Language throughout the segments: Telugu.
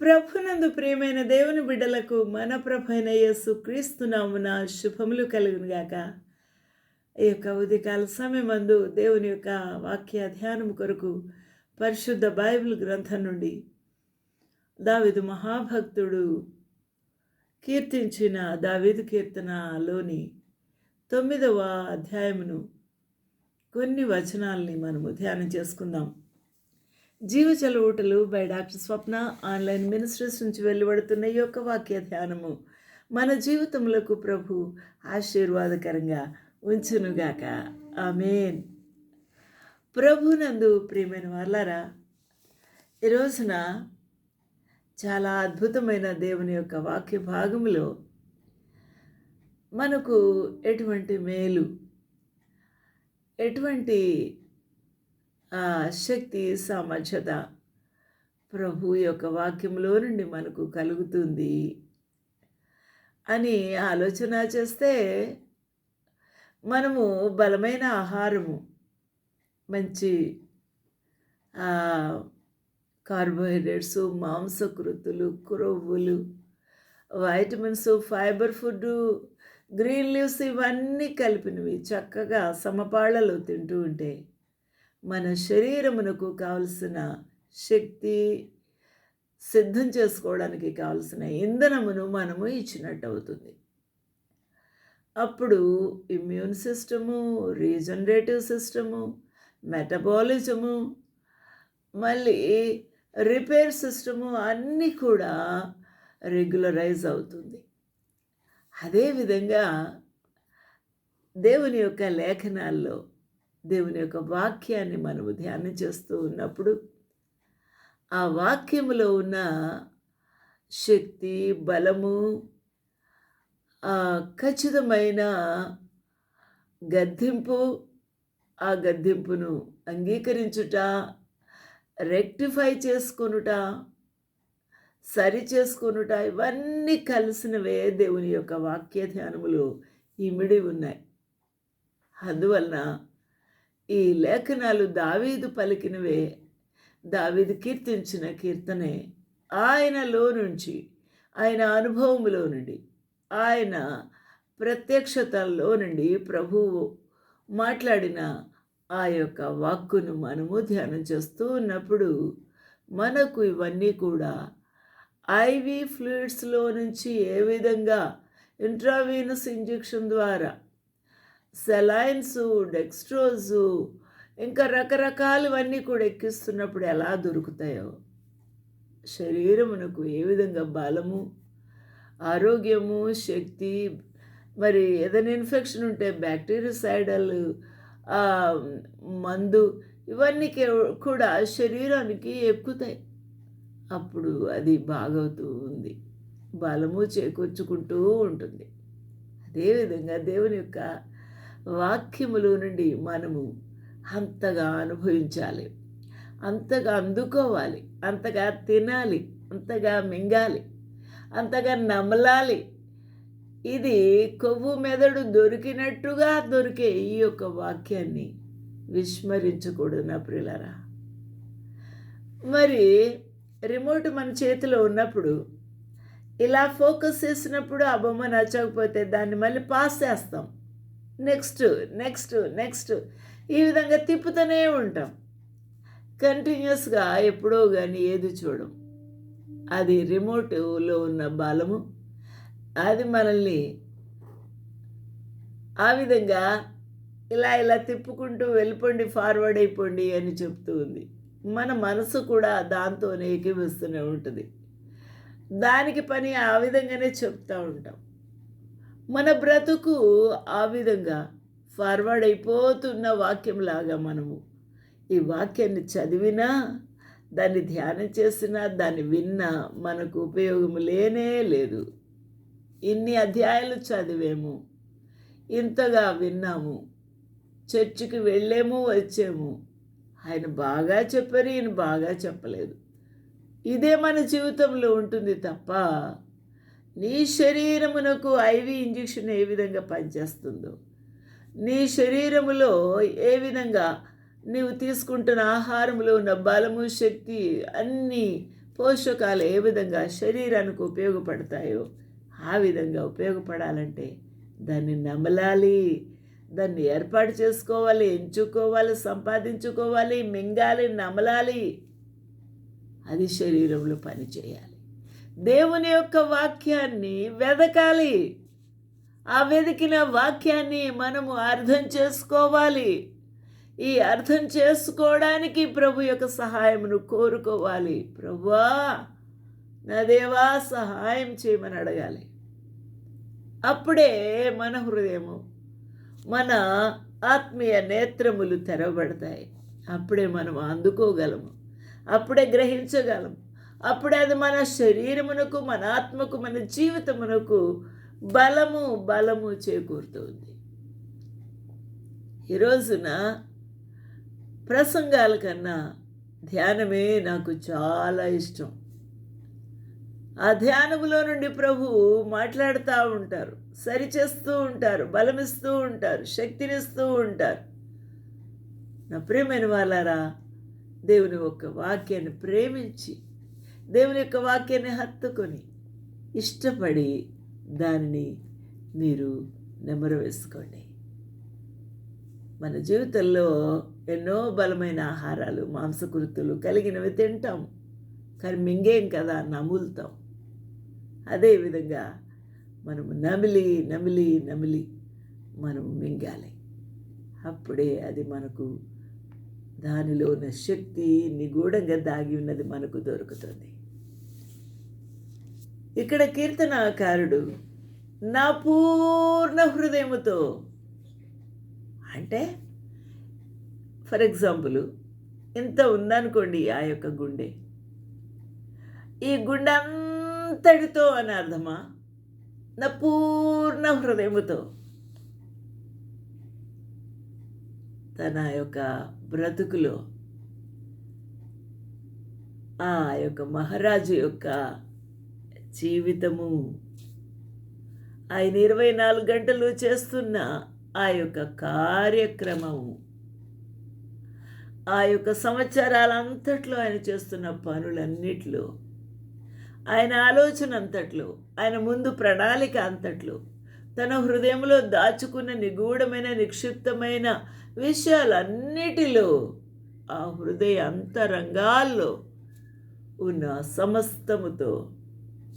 ప్రభునందు ప్రియమైన దేవుని బిడ్డలకు మన ప్రభైన యేసు క్రీస్తునామున శుభములు కలుగునుగాక. ఈ యొక్క ఉదయకాల సమయమందు దేవుని యొక్క వాక్య ధ్యానం కొరకు పరిశుద్ధ బైబిల్ గ్రంథం నుండి దావిదు మహాభక్తుడు కీర్తించిన దావిదు కీర్తనలోని తొమ్మిదవ అధ్యాయమును కొన్ని వచనాలని మనము ధ్యానం చేసుకుందాం. జీవజల ఊటలు by doctor Swapna online ministries నుంచి వెలువడుతున్న ఈ యొక్క వాక్య ధ్యానము. మన జీవితములకు ప్రభు ఆశీర్వాదకరంగా ఉంచునుగాక. ఆమెన్. ప్రభునందు ప్రియమైన వాళ్ళారా ఈ రోజున చాలా అద్భుతమైన దేవుని యొక్క వాక్య భాగములో మనకు ఎటువంటి మేలు ఎటువంటి శక్తి సామర్థ్యత ప్రభు యొక్క వాక్యంలో నుండి మనకు కలుగుతుంది అని ఆలోచన చేస్తే మనము బలమైన ఆహారము మంచి కార్బోహైడ్రేట్స్ మాంసకృతులు క్రొవ్వులు vitamins fibre food green leaves ఇవన్నీ కలిపినవి చక్కగా సమపాళ్ళలో తింటూ ఉంటాయి మన శరీరమునకు కావలసిన శక్తి సిద్ధం చేసుకోవడానికి కావలసిన ఇంధనమును మనము ఇచ్చినట్టు అవుతుంది అప్పుడు immune system regenerative system metabolism మళ్ళీ రిపేర్ సిస్టము అన్నీ కూడా రెగ్యులరైజ్ అవుతుంది. అదేవిధంగా దేవుని యొక్క లేఖనాల్లో దేవుని యొక్క వాక్యాన్ని మనము ధ్యానం చేస్తూ ఉన్నప్పుడు ఆ వాక్యములో ఉన్న శక్తి బలము ఖచ్చితమైన గద్దింపు ఆ గద్దింపును అంగీకరించుట రెక్టిఫై చేసుకొనుట సరి చేసుకొనుట ఇవన్నీ కలిసినవే దేవుని యొక్క వాక్య ధ్యానములు ఇమిడి ఉన్నాయి. అందువలన ఈ లేఖనాలు దావీదు పలికినవే. దావీదు కీర్తించిన కీర్తనే ఆయనలో నుంచి ఆయన అనుభవములో నుండి ఆయన ప్రత్యక్షతల్లో నుండి ప్రభువు మాట్లాడిన ఆ యొక్క వాక్కును మనము ధ్యానం చేస్తూ ఉన్నప్పుడు మనకు ఇవన్నీ కూడా ఐవి ఫ్లూయిడ్స్లో నుంచి ఏ విధంగా ఇంట్రావీనస్ ఇంజెక్షన్ ద్వారా సెలైన్స్ డెక్స్ట్రోజు ఇంకా రకరకాలవన్నీ కూడా ఎక్కిస్తున్నప్పుడు ఎలా దొరుకుతాయో. శరీరమునకు ఏ విధంగా బలము ఆరోగ్యము శక్తి మరి ఏదైనా ఇన్ఫెక్షన్ ఉంటే బ్యాక్టీరియాసైడల్ మందు ఇవన్నీ కూడా శరీరానికి ఎక్కుతాయి. అప్పుడు అది బాగవుతూ ఉంది. బలము చేకూర్చుకుంటూ ఉంటుంది. అదేవిధంగా దేవుని యొక్క వాక్యములో నుండి మనము అంతగా అనుభవించాలి. అంతగా అందుకోవాలి. అంతగా తినాలి. అంతగా మింగాలి. అంతగా నమలాలి. ఇది కొవ్వు మెదడు దొరికినట్టుగా దొరికే ఈ యొక్క వాక్యాన్ని విస్మరించకూడదు నా ప్రిలరా మరి రిమోట్ మన చేతిలో ఉన్నప్పుడు ఇలా ఫోకస్ చేసినప్పుడు ఆ బొమ్మ నచ్చకపోతే దాన్ని మళ్ళీ పాస్ చేస్తాం. Next next next. ఈ విధంగా తిప్పుతూనే ఉంటాం. కంటిన్యూస్గా ఎప్పుడో కానీ ఏది చూడం. అది రిమోట్లో ఉన్న బలము. అది మనల్ని ఆ విధంగా ఇలా ఇలా తిప్పుకుంటూ వెళ్ళిపోండి ఫార్వర్డ్ అయిపోండి అని చెప్తూ ఉంది. మన మనసు కూడా దాంతోనే ఏకీవిస్తూనే ఉంటుంది. దానికి పని ఆ విధంగానే చెప్తూ ఉంటాం. మన బ్రతుకు ఆ విధంగా ఫార్వర్డ్ అయిపోతున్న వాక్యంలాగా మనము ఈ వాక్యాన్ని చదివినా దాన్ని ధ్యానం చేసినా దాన్ని విన్నా మనకు ఉపయోగం లేనే లేదు. ఇన్ని అధ్యాయాలు చదివేము ఇంతగా విన్నాము చర్చికి వెళ్ళేము వచ్చాము. ఆయన బాగా చెప్పారు ఈయన బాగా చెప్పలేదు. ఇదే మన జీవితంలో ఉంటుంది తప్ప నీ శరీరమునకు ఐవి ఇంజెక్షన్ ఏ విధంగా పనిచేస్తుందో నీ శరీరములో ఏ విధంగా నీవు తీసుకుంటున్న ఆహారంలో ఉన్న బలము శక్తి అన్నీ పోషకాలు ఏ విధంగా శరీరానికి ఉపయోగపడతాయో ఆ విధంగా ఉపయోగపడాలంటే దాన్ని నమలాలి దాన్ని ఏర్పాటు చేసుకోవాలి ఎంచుకోవాలి సంపాదించుకోవాలి మింగాలి నమలాలి. అది శరీరంలో పనిచేయాలి. దేవుని యొక్క వాక్యాన్ని వెదకాలి. ఆ వెతికిన వాక్యాన్ని మనము అర్థం చేసుకోవాలి. ఈ అర్థం చేసుకోవడానికి ప్రభు యొక్క సహాయమును కోరుకోవాలి. ప్రభువా నా దేవా సహాయం చేయమని అడగాలి. అప్పుడే మన హృదయము మన ఆత్మీయ నేత్రములు తెరవబడతాయి. అప్పుడే మనం అందుకోగలము. అప్పుడే గ్రహించగలము. అప్పుడు అది మన శరీరమునకు మన ఆత్మకు మన జీవితమునకు బలము బలము చేకూరుతుంది. ఈ రోజున ప్రసంగాల కన్నా ధ్యానమే నాకు చాలా ఇష్టం. ఆ ధ్యానములో నుండి ప్రభు మాట్లాడుతూ ఉంటారు సరిచేస్తూ ఉంటారు బలమిస్తూ ఉంటారు శక్తినిస్తూ ఉంటారు. నా ప్రియమైన వాళ్ళారా దేవుని యొక్క వాక్యాన్ని ప్రేమించి దేవుని యొక్క వాక్యాన్ని హత్తుకొని ఇష్టపడి దానిని మీరు నెమరు వేసుకోండి. మన జీవితంలో ఎన్నో బలమైన ఆహారాలు మాంసకృతులు కలిగినవి తింటాం. కానీ మింగేం కదా నములుతాం. అదేవిధంగా మనము నమిలి నమిలి నమిలి మనము మింగాలి. అప్పుడే అది మనకు దానిలో ఉన్న శక్తి నిగూఢంగా దాగి ఉన్నది మనకు దొరుకుతుంది. ఇక్కడ కీర్తనాకారుడు నా పూర్ణ హృదయముతో అంటే ఫర్ ఎగ్జాంపుల్ ఇంత ఉందనుకోండి ఆ యొక్క గుండె. ఈ గుండె అంతటితో అని అర్థమా? నా పూర్ణ హృదయముతో. తన యొక్క బ్రతుకులో ఆ యొక్క మహారాజు యొక్క జీవితము. ఆయన ఇరవై నాలుగు గంటలు చేస్తున్న ఆ యొక్క కార్యక్రమము. ఆ యొక్క సంవత్సరాలంతట్లో ఆయన చేస్తున్న పనులన్నిట్లో ఆయన ఆలోచన అంతట్లో ఆయన ముందు ప్రణాళిక అంతట్లో తన హృదయంలో దాచుకున్న నిగూఢమైన నిక్షిప్తమైన విషయాలన్నిటిలో ఆ హృదయ అంతరంగాల్లో ఉన్న సమస్తముతో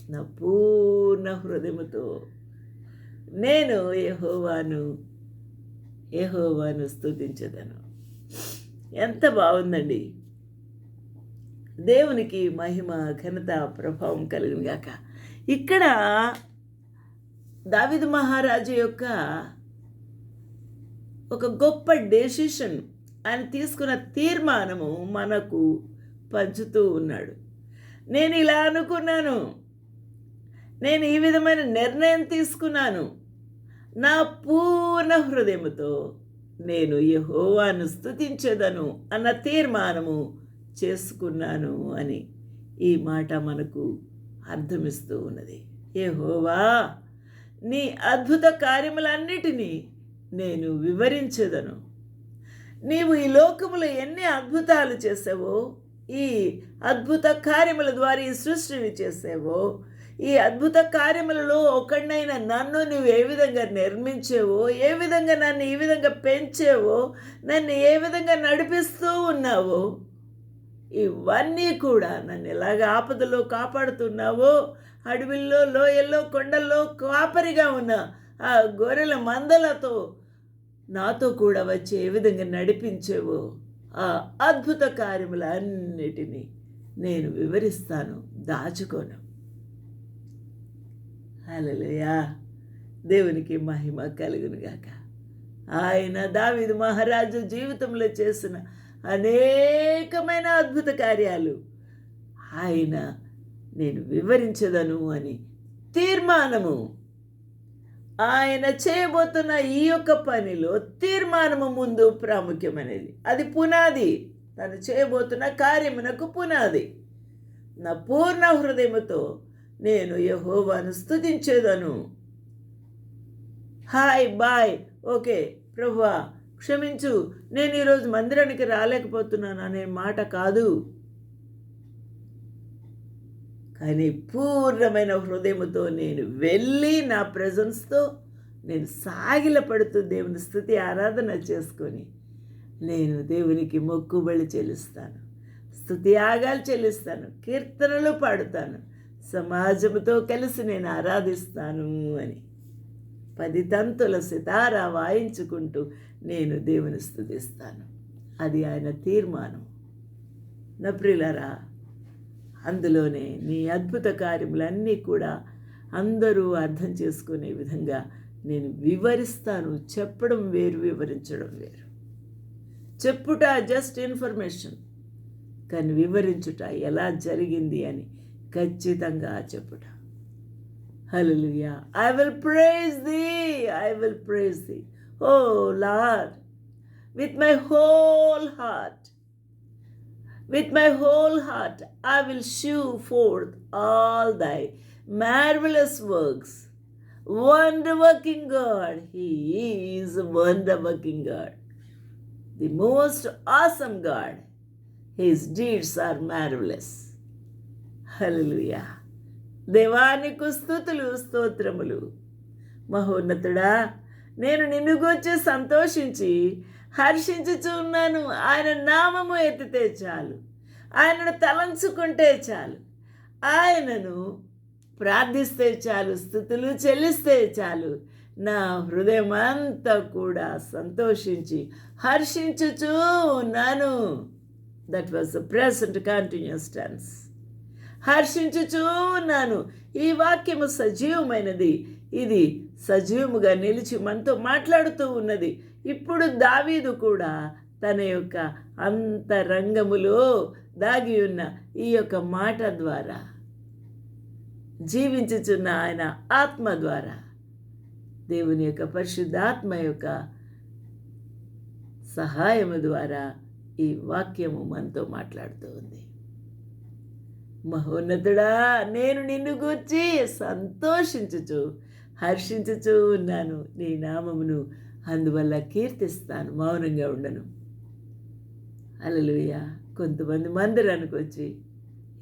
నా పూర్ణ హృదయముతో నేను యహోవాను యహోవాను స్థుతించదను ఎంత బాగుందండి. దేవునికి మహిమ ఘనత ప్రభావం కలిగిన గాక. ఇక్కడ దావిద్ మహారాజు యొక్క ఒక గొప్ప డెసిషన్ ఆయన తీసుకున్న తీర్మానము మనకు పంచుతూ ఉన్నాడు. నేను ఇలా అనుకున్నాను. నేను ఈ విధమైన నిర్ణయం తీసుకున్నాను. నా పూర్ణ హృదయముతో నేను యహోవాను స్థుతించదను అన్న తీర్మానము చేసుకున్నాను అని ఈ మాట మనకు అర్థమిస్తూ ఉన్నది. యహోవా నీ అద్భుత కార్యములన్నిటినీ నేను వివరించదను. నీవు ఈ లోకములో ఎన్ని అద్భుతాలు చేసావో ఈ అద్భుత కార్యముల ద్వారా ఈ సృష్టిని చేసావో ఈ అద్భుత కార్యములలో ఒకడినైనా నన్ను నువ్వు ఏ విధంగా నిర్మించేవో ఏ విధంగా నన్ను ఈ విధంగా పెంచేవో నన్ను ఏ విధంగా నడిపిస్తూ ఉన్నావో ఇవన్నీ కూడా నన్ను ఎలాగ ఆపదలో కాపాడుతున్నావో అడవిల్లో లోయల్లో కొండల్లో కాపరిగా ఉన్న ఆ గొర్రెల మందలతో నాతో కూడా వచ్చి ఏ విధంగా నడిపించేవో ఆ అద్భుత కార్యములన్నిటినీ నేను వివరిస్తాను. దాచుకోను. హలలుయా దేవునికి మహిమ కలుగునుగాక ఆయన దావిది మహారాజు జీవితంలో చేసిన అనేకమైన అద్భుత కార్యాలు. ఆయన నేను వివరించదను అని తీర్మానము. ఆయన చేయబోతున్న ఈ యొక్క పనిలో తీర్మానము ముందు ప్రాముఖ్యమైనది. అది పునాది. తను చేయబోతున్న కార్యమునకు పునాది. నా పూర్ణ హృదయముతో నేను యహోవాను స్థుతించేదను హాయ్ బాయ్. ఓకే ప్రభువా క్షమించు. నేను ఈరోజు మందిరానికి రాలేకపోతున్నాను అనే మాట కాదు. కానీ పూర్ణమైన హృదయముతో నేను వెళ్ళి నా ప్రజెన్స్తో నేను సాగిలపడుతూ దేవుని స్థుతి ఆరాధన చేసుకొని నేను దేవునికి మొక్కుబడి చెల్లిస్తాను. స్థుతి ఆగాలు చెల్లిస్తాను కీర్తనలు పాడుతాను సమాజముతో కలిసి నేను ఆరాధిస్తాను అని పది తంతుల సితారా వాయించుకుంటూ నేను దేవుని స్థుతిస్తాను. అది ఆయన తీర్మానం. నప్రిలరా అందులోనే నీ అద్భుత కార్యములన్నీ కూడా అందరూ అర్థం చేసుకునే విధంగా నేను వివరిస్తాను. చెప్పడం వేరు వివరించడం వేరు. చెప్పుట జస్ట్ ఇన్ఫర్మేషన్ కానీ వివరించుట ఎలా జరిగింది అని ఖచ్చితంగా చెప్పుట hallelujah I will praise the I will praise the O Lord with my whole heart With my whole heart, I will shew forth all thy marvelous works. Wonder working God, He is a wonder working God. The most awesome God. His deeds are marvelous. Hallelujah దేవానికి స్థుతులు స్తోత్రములు. మహోన్నతుడా నేను నిన్ను గూర్చి సంతోషించి హర్షించుచు ఉన్నాను. ఆయన నామము ఎత్తితే చాలు. ఆయనను తలంచుకుంటే చాలు. ఆయనను ప్రార్థిస్తే చాలు స్థుతులు చెల్లిస్తే చాలు. నా హృదయం అంతా కూడా సంతోషించి హర్షించుచూ ఉన్నాను. That was the present continuous tense హర్షించుచూ ఉన్నాను ఈ వాక్యము సజీవమైనది. ఇది సజీవముగా నిలిచి మనతో మాట్లాడుతూ ఉన్నది. ఇప్పుడు దావీదు కూడా తన యొక్క అంతరంగములో దాగి ఉన్న ఈ యొక్క మాట ద్వారా జీవించుచున్న ఆయన ఆత్మ ద్వారా దేవుని యొక్క పరిశుద్ధాత్మ యొక్క సహాయము ద్వారా ఈ వాక్యము మనతో మాట్లాడుతూ ఉంది. మహోన్నతుడా నేను నిన్ను గూర్చి సంతోషించుచు హర్షించుచు ఉన్నాను నీ నామమును. అందువల్ల కీర్తిస్తాను మౌనంగా ఉండను. అలలుయ కొంతమంది మందిరానికి వచ్చి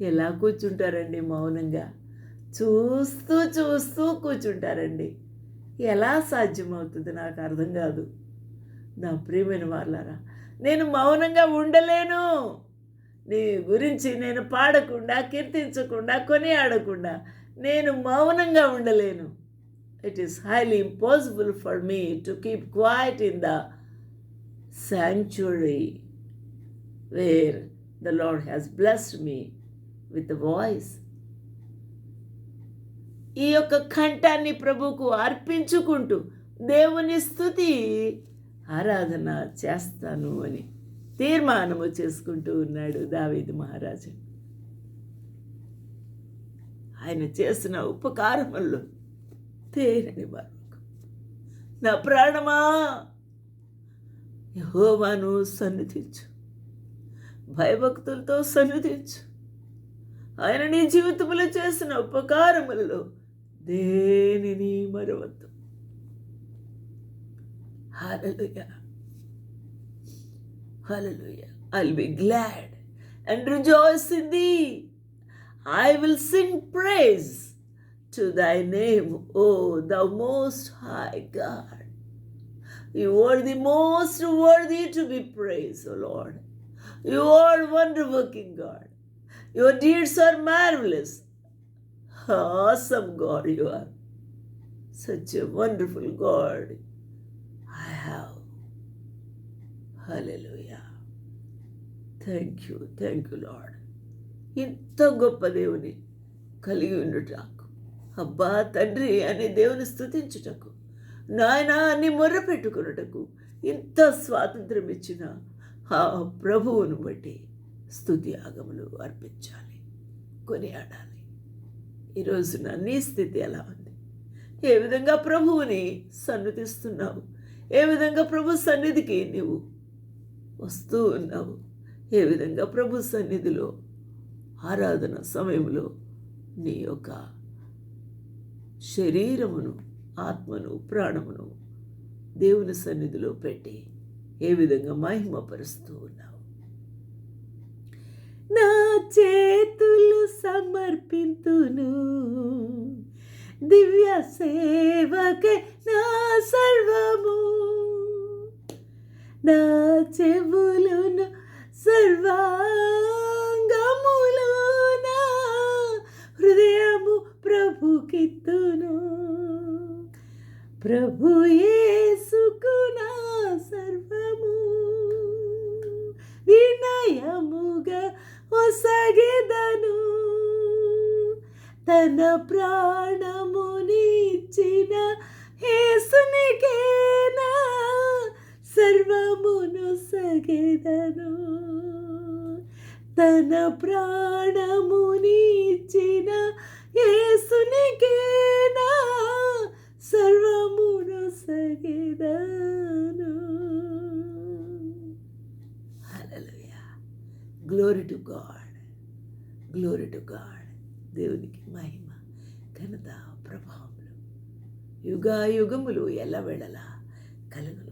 ఎలా కూర్చుంటారండి మౌనంగా? చూస్తూ చూస్తూ కూర్చుంటారండి. ఎలా సాధ్యమవుతుంది నాకు అర్థం కాదు. నా ప్రియమైన వాళ్ళారా నేను మౌనంగా ఉండలేను. నీ గురించి నేను పాడకుండా కీర్తించకుండా కొనియాడకుండా నేను మౌనంగా ఉండలేను. It is highly impossible for me to keep quiet in the sanctuary where the Lord has blessed me with voice ఈ యొక్క కంఠాన్ని ప్రభుకు అర్పించుకుంటూ దేవుని స్థుతి ఆరాధన చేస్తాను అని. తీర్మానము చేసుకుంటూ ఉన్నాడు దావేది మహారాజు. ఆయన చేసిన ఉపకారములు తేరని వారు నా ప్రాణమా యహోవాను సన్నిధించు భయభక్తులతో సన్నిధించు ఆయన నీ జీవితంలో చేసిన ఉపకారములలో దేనిని మరవద్దు. Hallelujah Hallelujah. I'll be glad and rejoice in thee. I will sing praise to thy name, O thou most high God. You are the most worthy to be praised, O Lord. You are wonderworking God. Your deeds are marvelous. Awesome God you are. Such a wonderful God I have. Hallelujah. Thank you thank you Lord ఇంత గొప్ప దేవుని కలిగి ఉండుట అబ్బా తండ్రి అనే దేవుని స్థుతించుటకు నాయన అని మొర్ర పెట్టుకున్నటకు ఇంత స్వాతంత్రం ఇచ్చిన ఆ ప్రభువును బట్టి స్థుతి ఆగములు అర్పించాలి కొనియాడాలి. ఈరోజున నీ స్థితి ఎలా ఉంది? ఏ విధంగా ప్రభువుని సన్నిధిస్తున్నావు ఏ విధంగా ప్రభు సన్నిధికి నీవు వస్తూ ఉన్నావు? ఏ విధంగా ప్రభు సన్నిధిలో ఆరాధన సమయంలో నీ యొక్క శరీరమును ఆత్మను ప్రాణమును దేవుని సన్నిధిలో పెట్టి ఏ విధంగా మహిమపరుస్తూ ఉన్నావు. నా చేతులు సమర్పింతును. దివ్య సేవకే నా సర్వము. నా చెవులును Survive. ప్రాణమునిచ్చిన ఏసునికేనా సర్వమును సగేదాను. Hallelujah glory to God glory to God దేవునికి మహిమ ఘనత ప్రభావములు. యుగా యుగములు ఎల్లవేళలా కలుగు